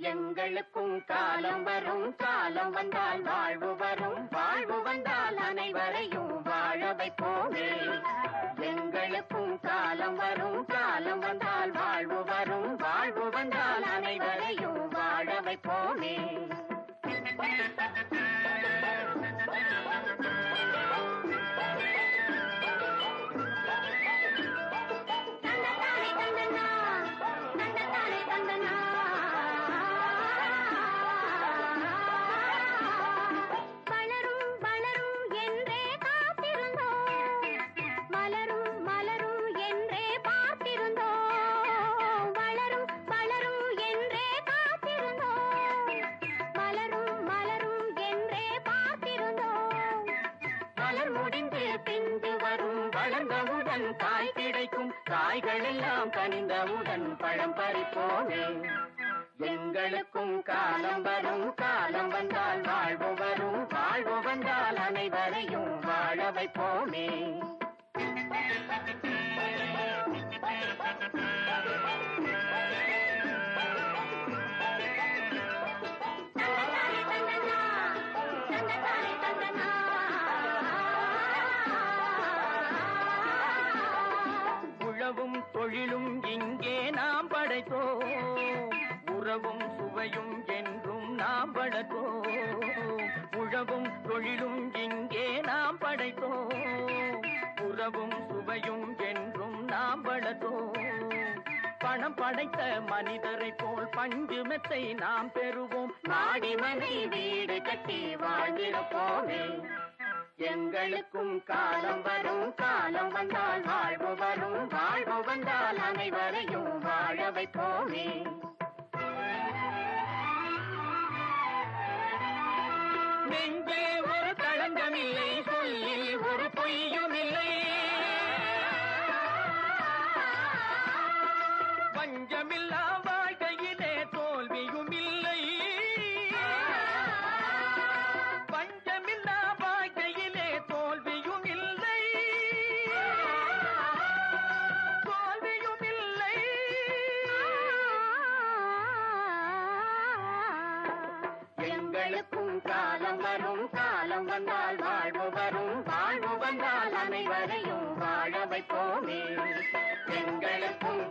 எங்களுக்கும் காலம் வரும் காலம் வந்தால் வாழ்வு வரும் வாழ்வு வந்தால் அனைவரையும் வாழ வைப்போமே. எங்களுக்கும் காலம் வரும் காலம் வந்தால் வாழ்வு வரும் வாழ்வு வந்தால் அனைவரையும் வாழ வைப்போமே. வளர்ந்தவுடன் தாய் கிடைக்கும். காய்கள் எல்லாம் கனிந்தவுடன் பழம் பறிப்போமே. எங்களுக்கும் காலம் வரும். காலம் வந்தால் வாழ்வு வரும். வாழ்வு வந்தால் அனைவரையும் வாழ வைப்போமே. இங்கே நாம் படைத்தோம் உறவும் சுவையும் என்றும் நாம் வளர்த்தோம் உழவும் தொழிலும் இங்கே நாம் படைத்தோம் உறவும் சுவையும் என்றும் நாம் வளர்த்தோம் பணம் படைத்த மனிதரை போல் பஞ்சு மெத்தை நாம் பெறுவோம். மாடி மனை வீடு கட்டி வாழ்ந்திட வாழ்ந்திருப்போமே எங்களுக்கும் காலம் வரும் காலம் வந்தால் வாழ்வு வரும் வாழ்வு வந்தால் அனைவரையும் வாழ வைப்போமே. நெஞ்சே எங்களுக்கும் காலம் வரும் காலம் வந்தால் வாழ்வு வரும் வாழ்வு வந்தால் அனைவரையும் வாழ வைப்போமே. எங்களுக்கும்